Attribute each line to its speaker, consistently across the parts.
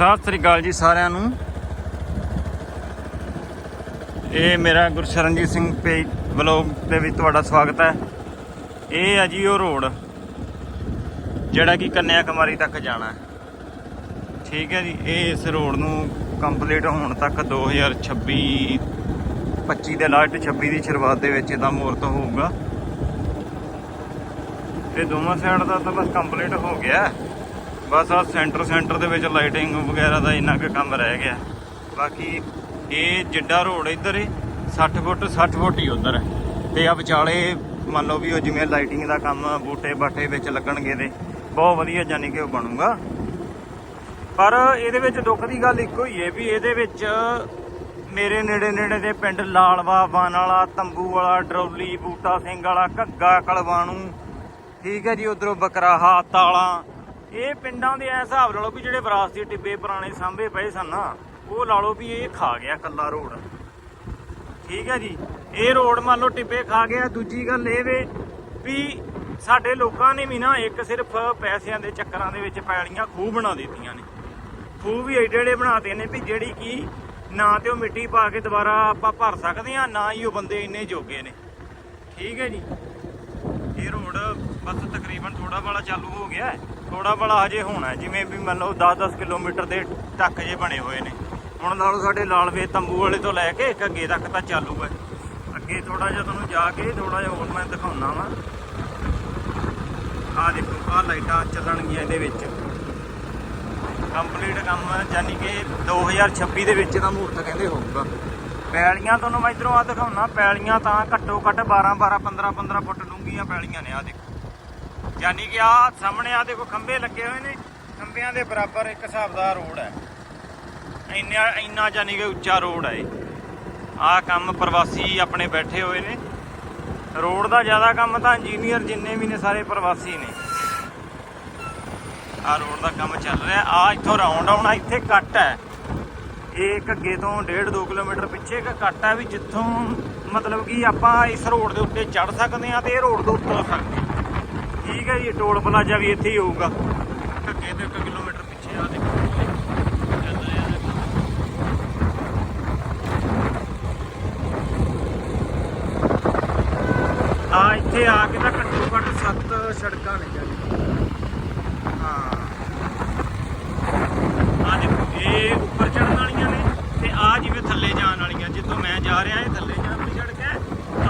Speaker 1: ਸਤਿ ਸ੍ਰੀ ਅਕਾਲ ਜੀ ਸਾਰਿਆਂ ਨੂੰ। ਇਹ ਮੇਰਾ ਗੁਰਸ਼ਰਨਜੀਤ ਸਿੰਘ ਪੇਜ ਵਲੋਗ ਦੇ ਵਿੱਚ ਤੁਹਾਡਾ ਸਵਾਗਤ ਹੈ। ਇਹ ਹੈ ਜੀ ਉਹ ਰੋਡ, ਜਿਹੜਾ ਕਿ ਕੰਨਿਆ ਕੁਮਾਰੀ ਤੱਕ ਜਾਣਾ ਠੀਕ ਹੈ ਜੀ, ਇਹ ਇਸ ਰੋਡ ਨੂੰ ਕੰਪਲੀਟ ਹੋਣ ਤੱਕ 2026 25 ਦੇ ਲਾਸਟ 26 ਦੀ ਸ਼ੁਰੂਆਤ ਦੇ ਵਿੱਚ ਇਹਦਾ ਮਹੂਰਤ ਹੋਊਗਾ। ਤੇ ਦੋਵਾਂ ਸਾਈਡ ਦਾ ਤਾਂ ਬਸ ਕੰਪਲੀਟ ਹੋ ਗਿਆ। ਹੈ। ਬਸ ਆ ਸੈਂਟਰ ਸੈਂਟਰ ਦੇ ਵਿੱਚ ਲਾਈਟਿੰਗ ਵਗੈਰਾ ਦਾ ਇੰਨਾ ਕੁ ਕੰਮ ਰਹਿ ਗਿਆ। ਬਾਕੀ ਇਹ ਜਿੱਡਾ ਰੋਡ ਇੱਧਰ ਏ 60 ਫੁੱਟ 60 ਫੁੱਟ ਹੀ ਉਧਰ। ਹੈ ਤੇ ਆ ਵਿਚਾਲੇ ਮੰਨ ਲਓ ਵੀ ਉਹ ਜਿਵੇਂ ਲਾਈਟਿੰਗ ਦਾ ਕੰਮ ਬੂਟੇ ਬਾਟੇ ਵਿੱਚ ਲੱਗਣਗੇ ਤੇ ਬਹੁਤ ਵਧੀਆ ਜਾਨੀ ਕਿ ਉਹ ਬਣੂਗਾ। ਪਰ ਇਹਦੇ ਵਿੱਚ ਦੁੱਖ ਦੀ ਗੱਲ ਇੱਕੋ ਹੀ ਹੈ ਵੀ ਇਹਦੇ ਵਿੱਚ ਮੇਰੇ ਨੇੜੇ ਨੇੜੇ ਦੇ ਪਿੰਡ ਲਾਲਵਾ ਬਾਨ ਵਾਲਾ, ਤੰਬੂ ਵਾਲਾ, ਡਰੌਲੀ, ਬੂਟਾ ਸਿੰਘ ਵਾਲਾ, ਘੱਗਾ, ਕਲਵਾਣੂ, ਠੀਕ ਹੈ ਜੀ, ਉਧਰੋਂ ਬਕਰਾਹਾ ਤਾਲਾ ਇਹ ਪਿੰਡਾਂ ਦੇ ਐ ਹਿਸਾਬ ਲਾ ਲਓ ਵੀ ਜਿਹੜੇ ਵਿਰਾਸਤੀ ਟਿੱਬੇ ਪੁਰਾਣੇ ਸਾਂਭੇ ਪਏ ਸਨ ਨਾ, ਉਹ ਲਾ ਲਓ ਵੀ ਇਹ ਖਾ ਗਿਆ ਕੱਲਾ ਰੋਡ। ਠੀਕ ਹੈ ਜੀ? ਇਹ ਰੋਡ ਮੰਨ ਲਓ ਟਿੱਬੇ ਖਾ ਗਿਆ, ਦੂਜੀ ਗੱਲ ਇਹ ਵੇ ਵੀ ਸਾਡੇ ਲੋਕਾਂ ਨੇ ਵੀ ਨਾ ਇੱਕ ਸਿਰਫ ਪੈਸਿਆਂ ਦੇ ਚੱਕਰਾਂ ਦੇ ਵਿੱਚ ਪੈਲੀਆਂ ਖੂਹ ਬਣਾ ਦਿੱਤੀਆਂ ਨੇ। ਖੂਹ ਵੀ ਏਡੇ ਏਡੇ ਬਣਾਤੇ ਨੇ ਵੀ ਜਿਹੜੀ ਕੀ ਨਾ ਤੇ ਉਹ ਮਿੱਟੀ ਪਾ ਕੇ ਦੁਬਾਰਾ ਆਪਾਂ ਭਰ ਸਕਦੇ ਆ ਨਾ ਹੀ ਉਹ ਬੰਦੇ ਇੰਨੇ ਜੋਗੇ ਨੇ। ਠੀਕ ਹੈ ਜੀ? ਇਹ ਰੋਡ ਬਸ ਤਕਰੀਬਨ ਥੋੜਾ ਵਾਲਾ ਚਾਲੂ ਹੋ ਗਿਆ ਥੋੜਾ ਵਾਲਾ ਹਜੇ ਹੋਣਾ ਜਿਵੇਂ ਵੀ ਮੰਨ ਲਓ 10-10 ਕਿਲੋਮੀਟਰ ਦੇ ਟੱਕ ਜੇ ਬਣੇ ਹੋਏ ਨੇ। ਹੁਣ ਲਾ ਲਓ ਸਾਡੇ ਲਾਲਵੇ ਤੰਬੂ ਵਾਲੇ ਤੋਂ ਲੈ ਕੇ ਇੱਕ ਅੱਗੇ ਤੱਕ ਤਾਂ ਚਾਲੂ ਹੈ। ਅੱਗੇ ਥੋੜਾ ਜਿਹਾ ਤੁਹਾਨੂੰ ਜਾ ਕੇ ਥੋੜਾ ਜਿਹਾ ਹੋਰ ਮੈਂ ਦਿਖਾਉਣਾ ਵਾ। ਆਹ ਦੇਖੋ, ਆਹ ਲਾਈਟਾਂ ਚੱਲਣਗੀਆਂ ਇਹਦੇ ਵਿੱਚ। ਕੰਪਲੀਟ ਕੰਮ ਯਾਨੀ ਕਿ 2026 ਦੇ ਵਿੱਚ ਦਾ ਮਹੂਰਤ ਕਹਿੰਦੇ ਹੋਊਗਾ। ਪੈਲੀਆਂ ਤੁਹਾਨੂੰ ਮੈਂ ਇਧਰੋਂ ਆ ਦਿਖਾਉਣਾ, ਪੈਲੀਆਂ ਤਾਂ ਘੱਟੋ ਘੱਟ 12 12 15 15 ਫੁੱਟ ਡੂੰਘੀਆਂ ਪੈਲੀਆਂ ਨੇ ਆ ਦੇਖੋ। ਯਾਨੀ ਕਿ ਆ ਸਾਹਮਣੇ ਆ ਦੇਖੋ, ਖੰਭੇ ਲੱਗੇ ਹੋਏ ਨੇ, ਖੰਭਿਆਂ ਦੇ ਬਰਾਬਰ ਇੱਕ ਹਿਸਾਬ ਦਾ ਰੋਡ ਹੈ। ਇੰਨਾ ਇੰਨਾ ਯਾਨੀ ਕਿ ਉੱਚਾ ਰੋਡ ਹੈ ਇਹ। ਆ ਕੰਮ ਪ੍ਰਵਾਸੀ ਆਪਣੇ ਬੈਠੇ ਹੋਏ ਨੇ। ਰੋਡ ਦਾ ਜ਼ਿਆਦਾ ਕੰਮ ਤਾਂ ਇੰਜੀਨੀਅਰ ਜਿੰਨੇ ਵੀ ਨੇ, ਸਾਰੇ ਪ੍ਰਵਾਸੀ ਨੇ। ਆ ਰੋਡ ਦਾ ਕੰਮ ਚੱਲ ਰਿਹਾ ਆ ਇੱਥੋਂ ਰਾਉਂਡ ਆਉਣਾ, ਇੱਥੇ ਕੱਟ ਹੈ। ਇਹ ਘੱਗੇ ਤੋਂ 1.5 2 ਕਿਲੋਮੀਟਰ ਪਿੱਛੇ, ਇੱਕ ਕੱਟ ਹੈ ਵੀ ਜਿੱਥੋਂ ਮਤਲਬ ਕਿ ਆਪਾਂ ਇਸ ਰੋਡ ਦੇ ਉੱਤੇ ਚੜ ਸਕਦੇ ਆ ਤੇ ਇਹ ਰੋਡ ਤੋਂ ਉਤਰ ਸਕਦੇ ਹਾਂ। ਠੀਕ ਹੈ ਜੀ, ਟੋਲ ਪਲਾਜ਼ਾ ਵੀ ਇੱਥੇ ਹੀ ਹੋਊਗਾ। ਘੱਗੇ ਤੋਂ 1 ਕਿਲੋਮੀਟਰ ਪਿੱਛੇ ਆ ਦੇਖੋ। ਆ ਇੱਥੇ ਆ ਕੇ ਤਾਂ ਘੱਟੋ ਘੱਟ 7 ਸੜਕਾਂ ਨੇ ਜਾਂਦੀਆਂ ਹਾਂ ਆ ਦੇਖੋ ਇਹ ਉੱਪਰ ਚੜਨ ਵਾਲੀਆਂ ਨੇ ਤੇ ਆ ਜਿਵੇਂ ਥੱਲੇ ਜਾਣ ਵਾਲੀਆਂ। ਜਿੱਦੋਂ ਮੈਂ ਜਾ ਰਿਹਾ ਇਹ ਥੱਲੇ ਜਾਣ ਵਾਲੀ ਸੜਕ ਹੈ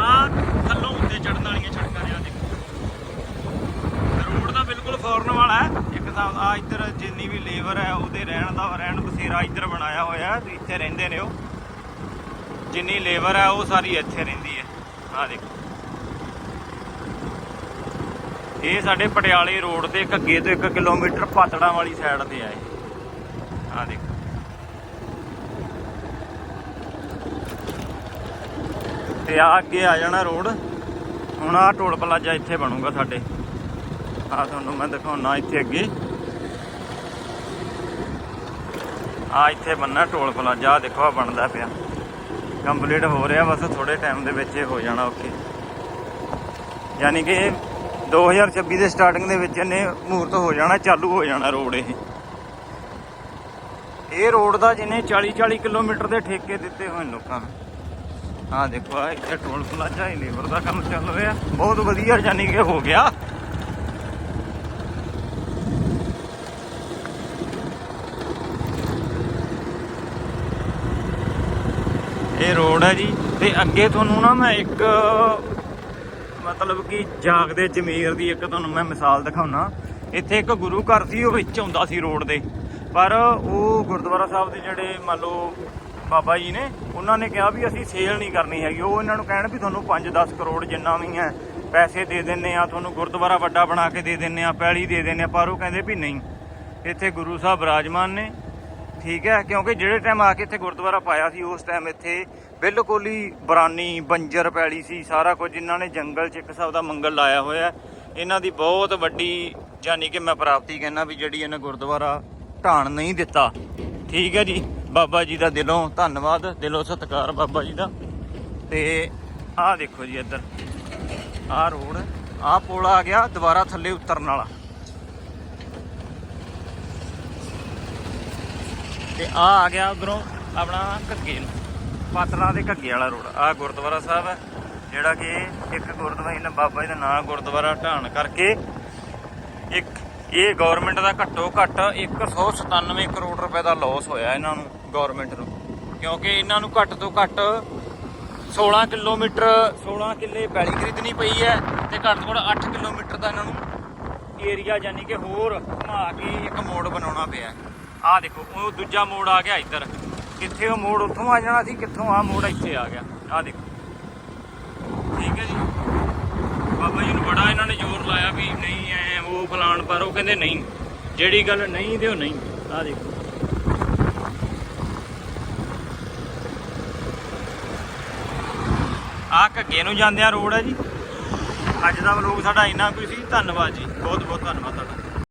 Speaker 1: ਆ ਥੱਲੋਂ ਉੱਤੇ ਚੜਨ ਵਾਲੀਆਂ ਸੜਕਾਂ ਨੇ ਆ ਦੇਖੋ। ਰੋਡ ਦਾ ਬਿਲਕੁਲ ਫੌਰਨ ਵਾਲਾ ਹੈ। ਇੱਕ ਹਿਸਾਬ ਆ ਇੱਧਰ ਜਿੰਨੀ ਵੀ ਲੇਬਰ ਹੈ ਉਹਦੇ ਰਹਿਣ ਦਾ ਰਹਿਣ ਬਸੇਰਾ ਇੱਧਰ ਬਣਾਇਆ ਹੋਇਆ ਹੈ, ਇੱਥੇ ਰਹਿੰਦੇ ਨੇ ਉਹ। ਜਿੰਨੀ ਲੇਬਰ ਹੈ ਉਹ ਸਾਰੀ ਇੱਥੇ ਰਹਿੰਦੀ ਹੈ। ਆ ਦੇਖੋ। ਇਹ ਸਾਡੇ ਪਟਿਆਲੇ ਰੋਡ ਦੇ ਘੱਗੇ ਤੋਂ 1 ਕਿਲੋਮੀਟਰ ਪਾਤੜਾਂ ਵਾਲੀ ਸਾਈਡ ਤੇ ਆ ਇਹ। ਆ ਦੇਖੋ। ਤੇ ਆ ਅੱਗੇ ਆ ਜਾਣਾ ਰੋਡ। ਹੁਣ ਆ ਟੋਲ ਪਲਾਜ਼ਾ ਇੱਥੇ ਬਣੂਗਾ ਸਾਡੇ। ਆ ਤੁਹਾਨੂੰ ਮੈਂ ਦਿਖਾਉਣਾ ਇੱਥੇ ਅੱਗੇ। ਆ ਇੱਥੇ ਬੰਨਾ ਟੋਲ ਪਲਾਜ਼ਾ ਦੇਖੋ ਆ ਬਣਦਾ ਪਿਆ। ਕੰਪਲੀਟ ਹੋ ਰਿਹਾ, ਬਸ ਥੋੜੇ ਟਾਈਮ ਦੇ ਵਿੱਚ ਇਹ ਹੋ ਜਾਣਾ ਓਕੇ ਯਾਨੀ ਕਿ 2026 ਦੇ ਸਟਾਰਟਿੰਗ ਦੇ ਵਿੱਚ ਇਹਨੇ ਮਹੂਰਤ ਹੋ ਜਾਣਾ, ਚਾਲੂ ਹੋ ਜਾਣਾ ਰੋਡ ਇਹ। ਇਹ ਰੋਡ ਦਾ ਜਿਹਨੇ 40 40 ਕਿਲੋਮੀਟਰ ਦੇ ਠੇਕੇ ਦਿੱਤੇ ਹੋਏ ਲੋਕਾਂ ਨੂੰ। ਆਹ ਦੇਖੋ ਆ ਇੱਥੇ ਟੋਲ ਪਲਾਜ਼ਾ ਹੀ ਲੇਬਰ ਦਾ ਕੰਮ ਚੱਲ ਰਿਹਾ। ਬਹੁਤ ਵਧੀਆ ਯਾਨੀ ਕਿ ਹੋ ਗਿਆ। ਇਹ ਰੋਡ ਹੈ ਜੀ, ਤੇ ਅੱਗੇ ਤੁਹਾਨੂੰ ਨਾ ਮੈਂ ਇੱਕ, ਮਤਲਬ ਕਿ ਜਾਗਦੇ ਜਮੀਰ ਦੀ ਇੱਕ ਤੁਹਾਨੂੰ ਮੈਂ ਮਿਸਾਲ ਦਿਖਾਉਣਾ। ਇੱਥੇ ਇੱਕ ਗੁਰੂ ਘਰ ਸੀ, ਉਹ ਵਿੱਚ ਆਉਂਦਾ ਸੀ ਰੋਡ ਦੇ। ਪਰ ਉਹ ਗੁਰਦੁਆਰਾ ਸਾਹਿਬ ਦੇ ਜਿਹੜੇ ਮੰਨ ਲਓ ਬਾਬਾ ਜੀ ਨੇ, ਉਹਨਾਂ ਨੇ ਕਿਹਾ ਵੀ ਅਸੀਂ ਸੇਲ ਨਹੀਂ ਕਰਨੀ ਹੈਗੀ। ਉਹ ਇਹਨਾਂ ਨੂੰ ਕਹਿਣ ਵੀ ਤੁਹਾਨੂੰ 5-10 ਕਰੋੜ ਜਿੰਨਾ ਵੀ ਹੈ, ਪੈਸੇ ਦੇ ਦਿੰਨੇ ਆ ਤੁਹਾਨੂੰ ਗੁਰਦੁਆਰਾ ਵੱਡਾ ਬਣਾ ਕੇ ਦੇ ਦਿੰਨੇ ਆ ਪੈਲੀ ਦੇ ਦਿੰਨੇ ਆ ਪਰ ਉਹ ਕਹਿੰਦੇ ਵੀ ਨਹੀਂ। ਇੱਥੇ ਗੁਰੂ ਸਾਹਿਬ ਬਿਰਾਜਮਾਨ ਨੇ, ਠੀਕ ਹੈ, ਕਿਉਂਕਿ ਜਿਹੜੇ ਟਾਈਮ ਆ ਕੇ ਇੱਥੇ ਗੁਰਦੁਆਰਾ ਪਾਇਆ ਸੀ, ਉਸ ਟਾਈਮ ਇੱਥੇ ਬਿਲਕੁਲ ਹੀ ਬਰਾਨੀ, ਬੰਜਰ ਪੈਲੀ ਸੀ, ਸਾਰਾ ਕੁਝ ਇਹਨਾਂ ਨੇ ਜੰਗਲ 'ਚ ਇੱਕ ਸਭ ਦਾ ਮੰਗਲ ਲਾਇਆ ਹੋਇਆ। ਇਹਨਾਂ ਦੀ ਬਹੁਤ ਵੱਡੀ ਜਾਨੀ ਕਿ ਮੈਂ ਪ੍ਰਾਪਤੀ ਕਹਿਣਾ ਵੀ ਜਿਹੜੀ ਇਹਨਾਂ ਗੁਰਦੁਆਰਾ ਢਾਣ ਨਹੀਂ ਦਿੱਤਾ। ਠੀਕ ਹੈ ਜੀ। ਬਾਬਾ ਜੀ ਦਾ ਦਿਲੋਂ ਧੰਨਵਾਦ, ਦਿਲੋਂ ਸਤਿਕਾਰ ਬਾਬਾ ਜੀ ਦਾ। ਤੇ ਆਹ ਦੇਖੋ ਜੀ ਇੱਧਰ, ਆਹ ਰੋਡ, ਆਹ ਪੁਲ ਆ ਗਿਆ ਦੁਬਾਰਾ ਥੱਲੇ ਉਤਰਨ ਵਾਲਾ। ਤੇ ਆ ਆ ਗਿਆ ਉਧਰੋਂ ਆਪਣਾ ਘੱਗੇ ਨੂੰ ਪਾਤਰਾਂ ਦੇ ਘੱਗੇ ਵਾਲਾ ਰੋਡ। ਆ ਗੁਰਦੁਆਰਾ ਸਾਹਿਬ ਹੈ, ਜਿਹੜਾ ਕਿ ਇੱਕ ਗੁਰਦੁਆਰਾ, ਇਹਨਾਂ ਬਾਬਾ ਜੀ ਦਾ ਨਾਮ ਗੁਰਦੁਆਰਾ ਢਾਣ ਕਰਕੇ ਇੱਕ ਇਹ ਗਵਰਨਮੈਂਟ ਦਾ ਘੱਟੋ ਘੱਟ 197 ਕਰੋੜ ਰੁਪਏ ਦਾ ਲਾਸ ਹੋਇਆ ਇਹਨਾਂ ਨੂੰ ਗਵਰਨਮੈਂਟ ਨੂੰ। ਕਿਉਂਕਿ ਇਹਨਾਂ ਨੂੰ ਘੱਟ ਤੋਂ ਘੱਟ 16 ਕਿਲੋਮੀਟਰ 16 ਕਿੱਲੇ ਪੈਲੀ ਖਰੀਦਣੀ ਪਈ ਹੈ ਤੇ ਘੱਟ ਤੋਂ ਘੱਟ 8 ਕਿਲੋਮੀਟਰ ਦਾ ਇਹਨਾਂ ਨੂੰ ਏਰੀਆ ਯਾਨੀ ਕਿ ਹੋਰ ਘੁਮਾ ਕੇ ਇੱਕ ਮੋੜ ਬਣਾਉਣਾ ਪਿਆ। ਆਹ ਦੇਖੋ, ਉਹ ਦੂਜਾ ਮੋੜ ਆ ਗਿਆ ਇੱਧਰ। ਕਿੱਥੇ ਉਹ ਮੋੜ, ਉੱਥੋਂ ਆ ਜਾਣਾ ਸੀ, ਕਿੱਥੋਂ ਆ ਮੋੜ ਇੱਥੇ ਆ ਗਿਆ। ਆਹ ਦੇਖੋ। ਠੀਕ ਹੈ ਜੀ। ਬਾਬਾ ਜੀ ਨੂੰ ਬੜਾ ਇਹਨਾਂ ਨੇ ਜ਼ੋਰ ਲਾਇਆ ਵੀ ਨਹੀਂ, ਐ ਉਹ ਫਲਾਣ ਪਰ, ਉਹ ਕਹਿੰਦੇ ਨਹੀਂ। ਜਿਹੜੀ ਗੱਲ ਨਹੀਂ ਤੇ ਉਹ ਨਹੀਂ। ਆਹ ਦੇਖੋ। ਆ ਘੱਗੇ ਨੂੰ ਜਾਂਦਿਆਂ ਰੋਡ ਹੈ ਜੀ। ਅੱਜ ਦਾ ਵਲੋਗ ਸਾਡਾ ਇੰਨਾ ਕੁ ਸੀ। ਧੰਨਵਾਦ ਜੀ। ਬਹੁਤ ਬਹੁਤ ਧੰਨਵਾਦ ਤੁਹਾਡਾ।